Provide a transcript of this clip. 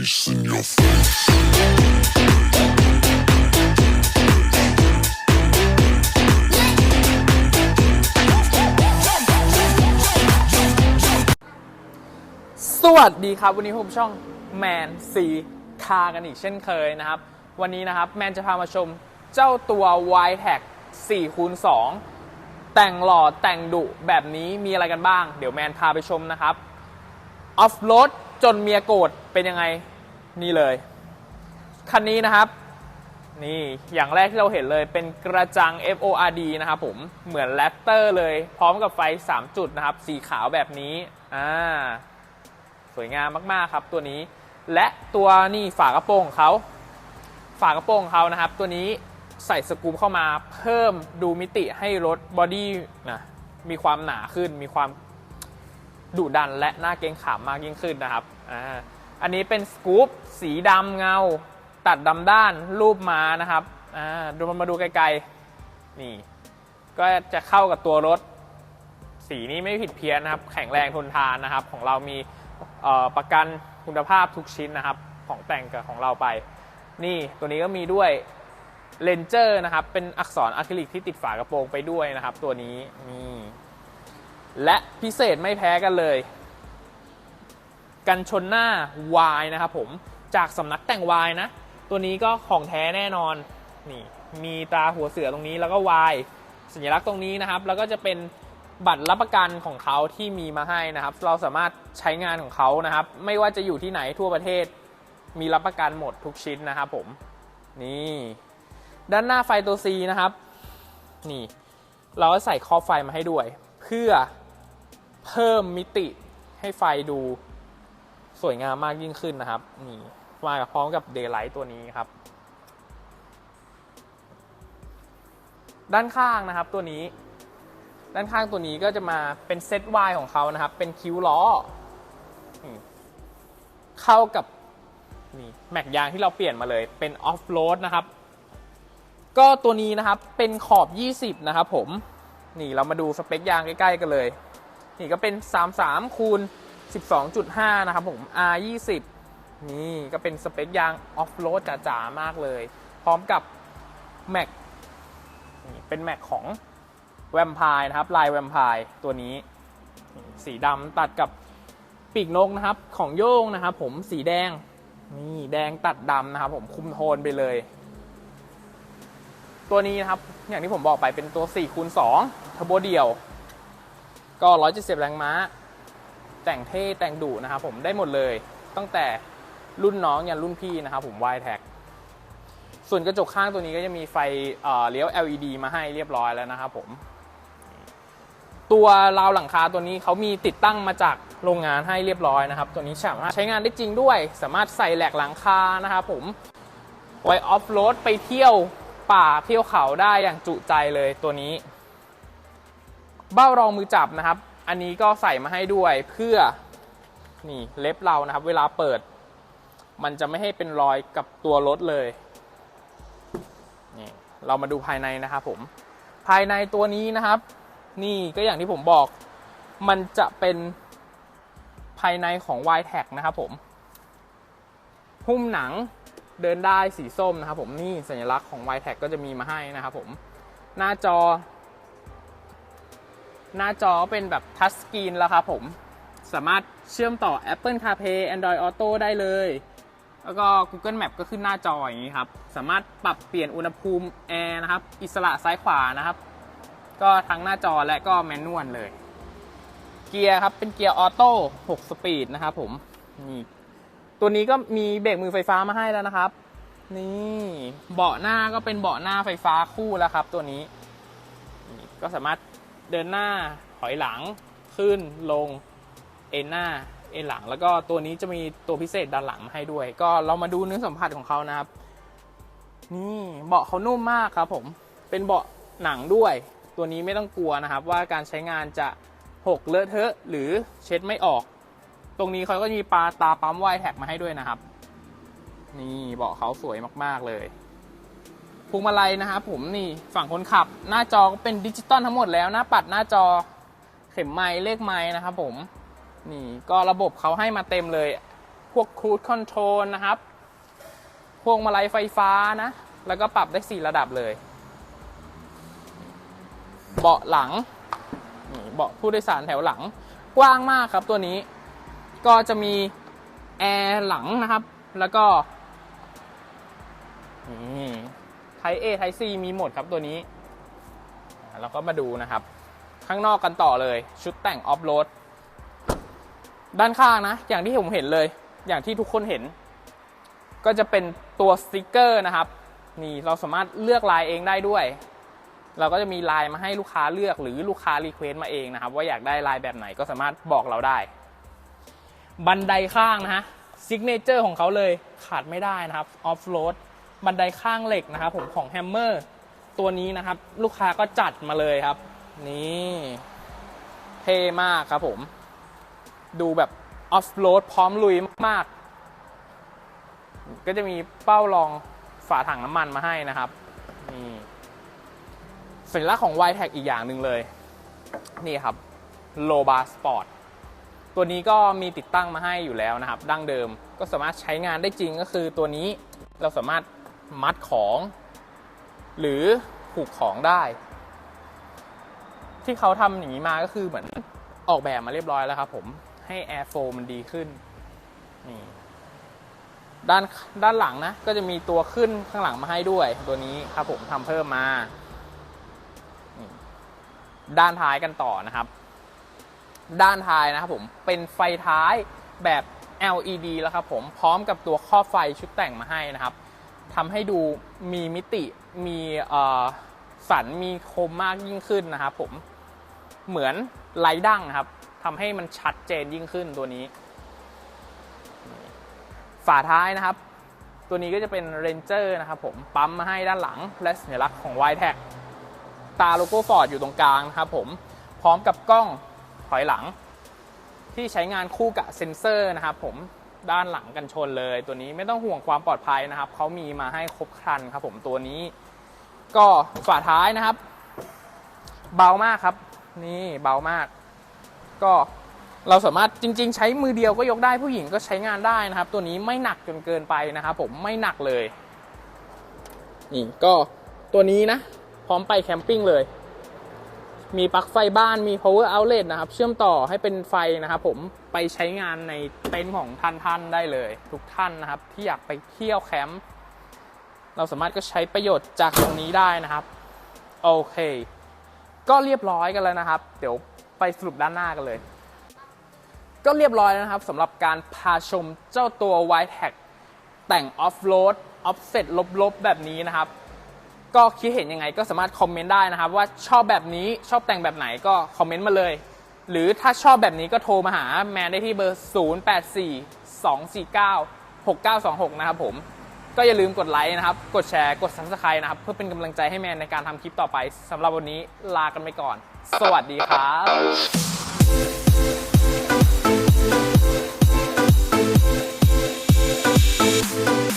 bass in your face. สวัสดีครับวันนี้ผมช่องแมนซีคากันอีกเช่นเคยนะครับ วันนี้นะครับแมนจะพามาชมเจ้าตัว y t a g 4คูณ2แต่งหล่อแต่งดุแบบนี้มีอะไรกันบ้าง เดี๋ยวแมนพาไปชมนะครับออฟโรดจนเมียโกรธเป็นยังไง นี่เลย คันนี้นะครับ นี่อย่างแรกที่เราเห็นเลยเป็นกระจัง FORD นะครับผมเหมือนแรปเตอร์เลย พร้อมกับไฟ 3 จุดนะครับ สีขาวแบบนี้อ่าสวยงามมาก ๆ ครับตัวนี้ และตัวนี่ฝากระโปรงเขาฝากระโปรงเขานะครับ ตัวนี้ใส่สกรูปเข้ามาเพิ่มดูมิติให้รถบอดี้นะมีความหนาขึ้นมีความดุดันและน่าเกรงขามมากยิ่งขึ้นนะครับอ่า อันนี้เป็นสกู๊ปสีดำเงา ตัดดำด้านรูปม้านะครับอ่าดูมันมาดูไกลๆ นี่ ก็จะเข้ากับตัวรถ สีนี้ไม่ผิดเพี้ยนนะครับ แข็งแรงทนทานนะครับ ของเรามีประกันคุณภาพทุกชิ้นนะครับ ของแต่งกับของเราไป นี่ตัวนี้ก็มีด้วยเลนเจอร์นะครับ เป็นอักษรอะคริลิกที่ติดฝากระโปรงไปด้วยนะครับ ตัวนี้นี่และพิเศษไม่แพ้กันเลย กันชนหน้า Y นะครับผมจากสำนักแต่ง Y นะ ตัวนี้ก็ของแท้แน่นอนนี่มีตาหัวเสือตรงนี้แล้วก็ Y สัญลักษณ์ตรงนี้นะครับ แล้วก็จะเป็นบัตรรับประกันของเขาที่มีมาให้นะครับ เราสามารถใช้งานของเขานะครับ ไม่ว่าจะอยู่ที่ไหนทั่วประเทศ มีรับประกันหมดทุกชิ้นนะครับผมนี่ด้านหน้าไฟตัว C นะครับนี่เราก็ใส่ครอไฟมาให้ด้วย เพื่อเพิ่มมิติให้ไฟดู สวยงามมากยิ่งขึ้นนะครับ นี่มาพร้อมกับเดย์ไลท์ตัวนี้ครับ ด้านข้างนะครับตัวนี้ ด้านข้างตัวนี้ก็จะมาเป็นเซต Y ของเขานะครับ เป็นคิ้วล้อเข้ากับนี่แม็กยางที่เราเปลี่ยนมาเลยเป็นออฟโรดนะครับ ก็ตัวนี้นะครับเป็นขอบ 20 นะครับผม นี่เรามาดูสเปคยางใกล้ ๆ กันเลย นี่ก็เป็น 33คูณ 12.5 นะครับผม R 20 นี่ก็เป็นสเปคยางออฟโรดจ๋าๆมากเลย พร้อมกับแม็กเป็นแม็กของแวมไพร์นะครับ ลายแวมไพร์ตัวนี้ สีดำตัดกับปีกนกนะครับ ของโย่งนะครับ ผมสีแดง นี่แดงตัดดำนะครับ ผมคุมโทนไปเลย ตัวนี้นะครับ อย่างที่ผมบอกไปเป็นตัว4คูณ2เทอร์โบเดียว ก็ 170 แรงม้า แต่งเท่แต่งดุนะครับผมได้หมดเลยตั้งแต่รุ่นน้องยันรุ่นพี่นะครับผม y t a g ส่วนกระจกข้างตัวนี้ก็จะมีไฟเอ่อเลี้ยว LED มาให้เรียบร้อยแล้วนะครับผมตัวราวหลังคาตัวนี้เขามีติดตั้งมาจากโรงงานให้เรียบร้อยนะครับ ตัวนี้สามารถใช้งานได้จริงด้วย สามารถใส่แหลกหลังคานะครับผมไว้ออฟโรดไปเที่ยวป่าเที่ยวเขาได้อย่างจุใจเลยตัวนี้ เบ้ารองมือจับนะครับ อันนี้ก็ใส่มาให้ด้วยเพื่อนี่เล็บเรานะครับ เวลาเปิด มันจะไม่ให้เป็นรอยกับตัวรถเลยนี่เรามาดูภายในนะครับผม ภายในตัวนี้นะครับ นี่ก็อย่างที่ผมบอก มันจะเป็นภายในของ y t a g นะครับผม หุ้มหนังเดินได้สีส้มนะครับผมนี่สัญลักษณ์ของ y t a g ก็จะมีมาให้นะครับผม หน้าจอ หน้าจอเป็นแบบทัชสกรีนแล้วครับผม สามารถเชื่อมต่อ Apple CarPlay Android Auto ได้เลย แล้วก็ Google Map ก็ขึ้นหน้าจออย่างนี้ครับ สามารถปรับเปลี่ยนอุณหภูมิแอร์นะครับ อิสระซ้ายขวานะครับ ก็ทั้งหน้าจอและก็แมนนวลเลย เกียร์ครับ เป็นเกียร์ออโต้ 6 สปีดนะครับผม นี่ตัวนี้ก็มีเบรกมือไฟฟ้ามาให้แล้วนะครับ นี่เบาะหน้าก็เป็นเบาะหน้าไฟฟ้าคู่แล้วครับ ตัวนี้นก็สามารถ เดินหน้าถอยหลังขึ้นลงเอ็นหน้าเอ็นหลัง แล้วก็ตัวนี้จะมีตัวพิเศษด้านหลังมาให้ด้วย ก็เรามาดูเนื้อสัมผัสของเขานะครับ นี่เบาะเขานุ่มมากครับ ผมเป็นเบาะหนังด้วย ตัวนี้ไม่ต้องกลัวนะครับ ว่าการใช้งานจะหกเลอะเทอะหรือเช็ดไม่ออก ตรงนี้เขาก็มีปลาตาปั๊มไวแท็กมาให้ด้วยนะครับ นี่เบาะเขาสวยมากๆเลย พวงมาลัยนะครับผมนี่ฝั่งคนขับ หน้าจอก็เป็นดิจิตอลทั้งหมดแล้วหน้าปัดหน้าจอเข็มไม้เลขไม้นะครับผมนี่ก็ระบบเขาให้มาเต็มเลย พวกครู e คอนโทรลนะครับ พวงมาลัยไฟฟ้านะ แล้วก็ปรับได้ 4 ระดับเลย เบาะหลังนี่เบาะผู้โดยสารแถวหลัง กว้างมากครับตัวนี้ ก็จะมีแอร์หลังนะครับ แล้วก็ ไท A ไท C มีหมดครับตัวนี้อ่าเราก็มาดูนะครับ ข้างนอกกันต่อเลย ชุดแต่งออฟโรดด้านข้างนะ อย่างที่ผมเห็นเลย อย่างที่ทุกคนเห็น ก็จะเป็นตัวสติกเกอร์นะครับ นี่เราสามารถเลือกลายเองได้ด้วย เราก็จะมีลายมาให้ลูกค้าเลือกหรือลูกค้ารีเควสต์มาเองนะครับ ว่าอยากได้ลายแบบไหนก็สามารถบอกเราได้ บันไดข้างนะฮะซิกเนเจอร์ของเขาเลยขาดไม่ได้นะครับออฟโรด บันไดข้างเหล็กนะครับ ผมของแฮมเมอร์ตัวนี้นะครับ ลูกค้าก็จัดมาเลยครับ นี่เท่มากครับผม ดูแบบออฟโรดพร้อมลุยมากๆ ก็จะมีเป้ารองฝาถังน้ำมันมาให้นะครับนี่สัญลักษณ์ของ y t e c อีกอย่างหนึ่งเลย นี่ครับโลบาสปอร์ตตัวนี้ก็มีติดตั้งมาให้อยู่แล้วนะครับ ดั้งเดิมก็สามารถใช้งานได้จริงก็คือตัวนี้เราสามารถ มัดของ หรือผูกของได้ ที่เขาทำอย่างนี้มาก็คือเหมือนออกแบบมาเรียบร้อยแล้วครับผมให้ Air Flow มันดีขึ้นนี่ด้านด้านหลังนะ ก็จะมีตัวขึ้นข้างหลังมาให้ด้วย ตัวนี้ครับผมทำเพิ่มมา ด้านท้ายกันต่อนะครับ ด้านท้ายนะครับผมเป็นไฟท้ายแบบ LED แล้วครับผมพร้อมกับตัวครอบไฟชุดแต่งมาให้นะครับ ทำให้ดูมีมิติมีสันมีคมมากยิ่งขึ้นนะครับผมเหมือนไลท์ดั้งครับทำให้มันชัดเจนยิ่งขึ้นตัวนี้ ฝาท้ายนะครับ ตัวนี้ก็จะเป็น Ranger นะครับผมปั๊มมาให้ด้านหลัง และสัญลักษณ์ของ y t e c ตาโลโก้ฟอร์ดอยู่ตรงกลางนะครับผมพร้อมกับกล้องถอยหลัง ที่ใช้งานคู่กับเซ็นเซอร์นะครับผม ด้านหลังกันชนเลย ตัวนี้ไม่ต้องห่วงความปลอดภัยนะครับเขามีมาให้ครบครันครับผมตัวนี้ ก็ฝาท้ายนะครับ เบามากครับ นี่เบามาก ก็เราสามารถจริง ๆ ใช้มือเดียวก็ยกได้ผู้หญิงก็ใช้งานได้นะครับ ตัวนี้ไม่หนักจนเกินไปนะครับผมไม่หนักเลยนี่ก็ตัวนี้นะ พร้อมไปแคมปิ้งเลย มีปลั๊กไฟบ้านมี power outlet นะครับ เชื่อมต่อให้เป็นไฟนะครับผมไปใช้งานในเต็นท์ของท่านท่านได้เลย ทุกท่านนะครับ ที่อยากไปเที่ยวแคมป์เราสามารถก็ใช้ประโยชน์จากตรงนี้ได้นะครับ โอเค ก็เรียบร้อยกันแล้วนะครับ เดี๋ยวไปสรุปด้านหน้ากันเลย ก็เรียบร้อยแล้วนะครับสำหรับการพาชมเจ้าตัว y t e c แต่งออฟโรดออฟเซตลบๆ แบบนี้นะครับ ก็คิดเห็นยังไงก็สามารถคอมเมนต์ได้นะครับ ว่าชอบแบบนี้ชอบแต่งแบบไหนก็คอมเมนต์มาเลย หรือถ้าชอบแบบนี้ก็โทรมาหาแมนได้ที่เบอร์ 0842496926 นะครับผม ก็อย่าลืมกดไลค์นะครับ กดแชร์กดซับสไคร b e นะครับ เพื่อเป็นกำลังใจให้แมนในการทำคลิปต่อไปสำหรับวันนี้ลากันไปก่อน สวัสดีครับ